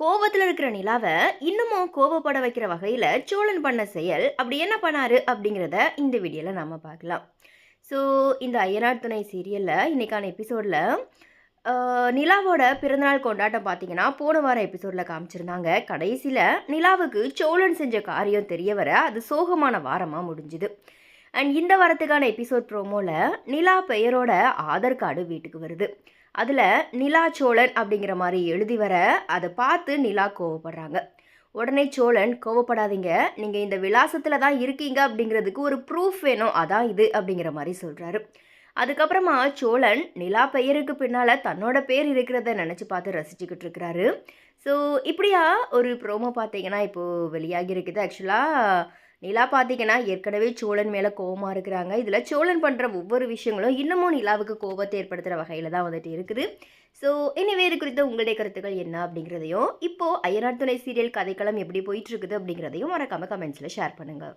கோவத்தில் இருக்கிற நிலாவை இன்னமும் கோவப்பட வைக்கிற வகையில் சோழன் பண்ண செயல் அப்படி என்ன பண்ணாரு அப்படிங்கிறத இந்த வீடியோவில் நாம் பார்க்கலாம். ஸோ இந்த ஐயனார் துணை சீரியலில் இன்றைக்கான எபிசோடில் நிலாவோட பிறந்தநாள் கொண்டாட்டம் பார்த்தீங்கன்னா போன வாரம் எபிசோடில் காமிச்சிருந்தாங்க. கடைசியில் நிலாவுக்கு சோழன் செஞ்ச காரியம் தெரிய வர அது சோகமான வாரமாக முடிஞ்சுது. அண்ட் இந்த வாரத்துக்கான எபிசோட் ப்ரோமோவில் நிலா பெயரோட ஆதார் கார்டு வீட்டுக்கு வருது. அதில் நிலா சோழன் அப்படிங்கிற மாதிரி எழுதி வர அதை பார்த்து நிலா கோவப்படுறாங்க. உடனே சோழன் கோவப்படாதீங்க. நீங்கள் இந்த விலாசத்தில் தான் இருக்கீங்க அப்படிங்கிறதுக்கு ஒரு ப்ரூஃப் வேணும். அதான் இது அப்படிங்கிற மாதிரி சொல்கிறாரு அதுக்கப்புறமா சோழன் நிலா பெயருக்கு பின்னால் தன்னோட பேர் இருக்கிறத நினச்சி பார்த்து ரசிச்சுக்கிட்டு இருக்கிறாரு. ஸோ இப்படியா ஒரு ப்ரோமோ பார்த்தீங்கன்னா இப்போது வெளியாகி இருக்குது. ஆக்சுவலாக நிலா பார்த்தீங்கன்னா ஏற்கனவே சோழன் மேலே கோவமாக இருக்கிறாங்க. இதில் சோழன் பண்ணுற ஒவ்வொரு விஷயங்களும் இன்னமும் நிலாவுக்கு கோபத்தை ஏற்படுத்துகிற வகையில் தான் வந்துட்டு இருக்குது. ஸோ இனிவே இது குறித்த உங்களுடைய கருத்துக்கள் என்ன அப்படிங்கிறதையும் இப்போது ஐயனார் துணை சீரியல் கதைக்களம் எப்படி போயிட்டு இருக்குது அப்படிங்கிறதையும் மறக்காமல் கமெண்ட்ஸில் ஷேர் பண்ணுங்கள்